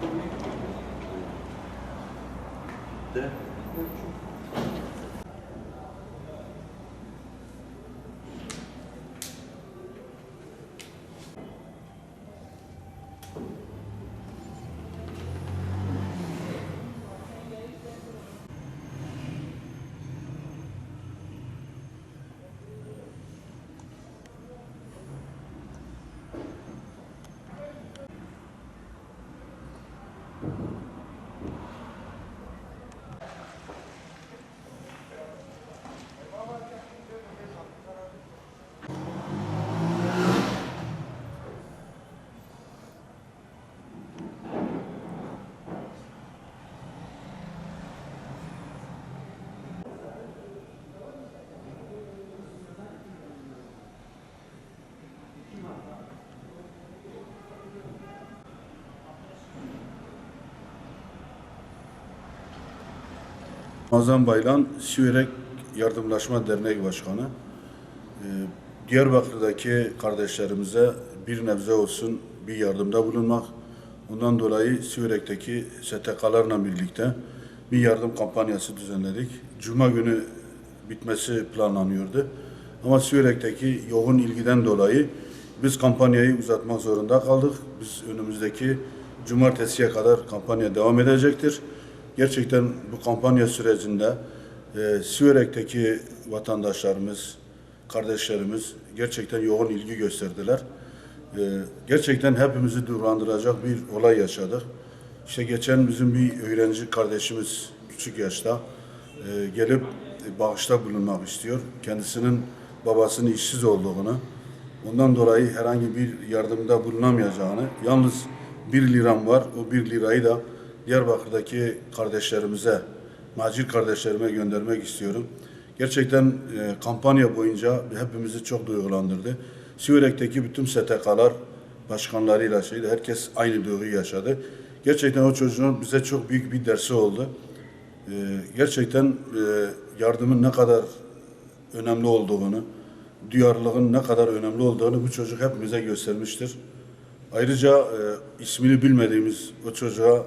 네. 네. Ramazan Baylan, Siverek Yardımlaşma Derneği Başkanı. Ee, Diyarbakır'daki kardeşlerimize bir nebze olsun bir yardımda bulunmak. Ondan dolayı Siverek'teki STK'larla birlikte bir yardım kampanyası düzenledik. Cuma günü bitmesi planlanıyordu. Ama Siverek'teki yoğun ilgiden dolayı biz kampanyayı uzatmak zorunda kaldık. Biz önümüzdeki cumartesiye kadar kampanya devam edecektir. Gerçekten bu kampanya sürecinde e, Siverek'teki vatandaşlarımız, kardeşlerimiz gerçekten yoğun ilgi gösterdiler. E, gerçekten hepimizi duygulandıracak bir olay yaşadık. İşte geçen bizim bir öğrenci kardeşimiz küçük yaşta e, gelip bağışta bulunmak istiyor. Kendisinin babasının işsiz olduğunu, ondan dolayı herhangi bir yardımda bulunamayacağını, yalnız bir liram var, o bir lirayı da Diyarbakır'daki kardeşlerimize, macir kardeşlerime göndermek istiyorum. Gerçekten e, kampanya boyunca hepimizi çok duygulandırdı. Siverek'teki bütün STK'lar başkanlarıyla şeydi, herkes aynı duyguyu yaşadı. Gerçekten o çocuğun bize çok büyük bir dersi oldu. E, gerçekten e, yardımın ne kadar önemli olduğunu, duyarlılığın ne kadar önemli olduğunu bu çocuk hepimize göstermiştir. Ayrıca e, ismini bilmediğimiz o çocuğa